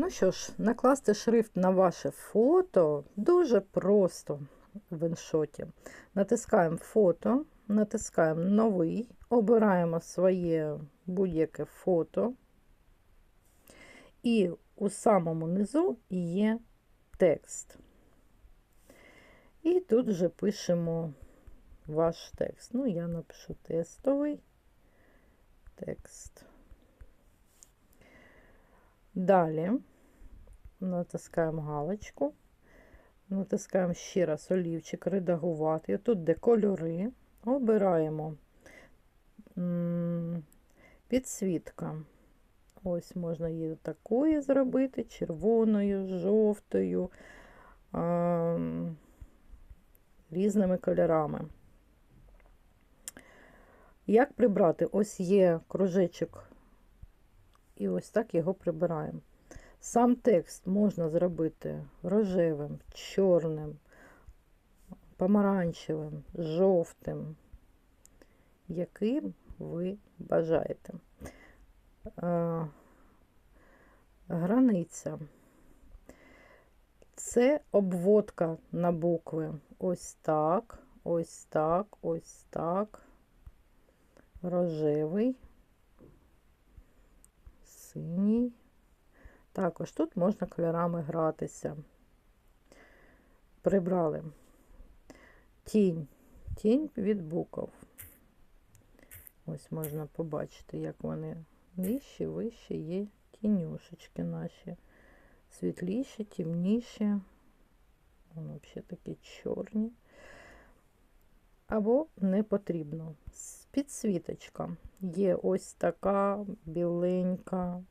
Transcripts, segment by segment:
Ну що ж, накласти шрифт на ваше фото дуже просто в іншоті. Натискаємо фото, натискаємо новий, обираємо своє будь-яке фото. І у самому низу є текст. І тут вже пишемо ваш текст. Ну, я напишу тестовий текст. Далі натискаємо галочку, натискаємо ще раз олівчик, редагувати. Тут, де кольори, обираємо підсвітка. Ось можна її такою зробити, червоною, жовтою, різними кольорами. Як прибрати? Ось є кружечок, і ось так його прибираємо. Сам текст можна зробити рожевим, чорним, помаранчевим, жовтим, яким ви бажаєте. Е, Границя. Це обводка на букви. Ось так, ось так, ось так. Рожевий, синій. Також тут можна кольорами гратися. Прибрали тінь, тінь від букв. Ось можна побачити, як вони нижчі, вищі є тінюшечки наші. Світліші, темніші. Вони взагалі такі чорні. Або не потрібно. Підсвіточка. Є ось така біленька,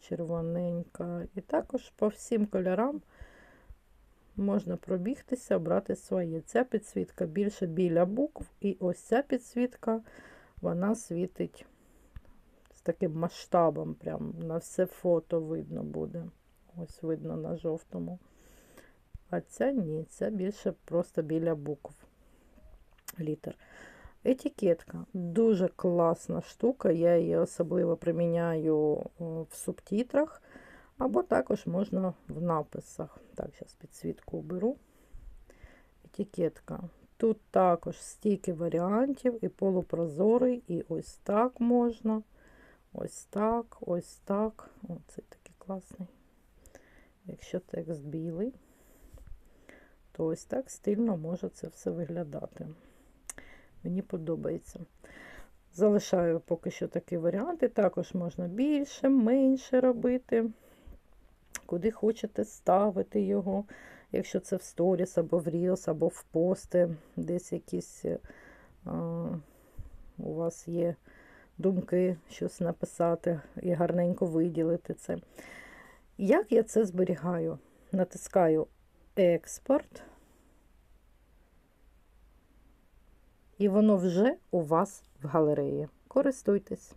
червоненька. І також по всім кольорам можна пробігтися, обрати своє. Ця підсвітка більше біля букв, і ось ця підсвітка, вона світить з таким масштабом, прям на все фото видно буде. Ось видно на жовтому. А ця ні, ця більше просто біля букв літер. Етикетка дуже класна штука, я її особливо приміняю в субтитрах, або також можна в написах. Так, зараз підсвітку уберу. Етикетка. Тут також стільки варіантів, і полупрозорий, і ось так можна. Ось так, ось так. О, такий класний. Якщо текст білий, то ось так стильно може це все виглядати. Мені подобається. Залишаю поки що такі варіанти. Також можна більше, менше робити. Куди хочете ставити його. Якщо це в сторіс, або в Reels, або в пости, десь якісь а, у вас є думки, щось написати і гарненько виділити це. Як я це зберігаю? Натискаю експорт. І воно вже у вас в галереї. Користуйтесь.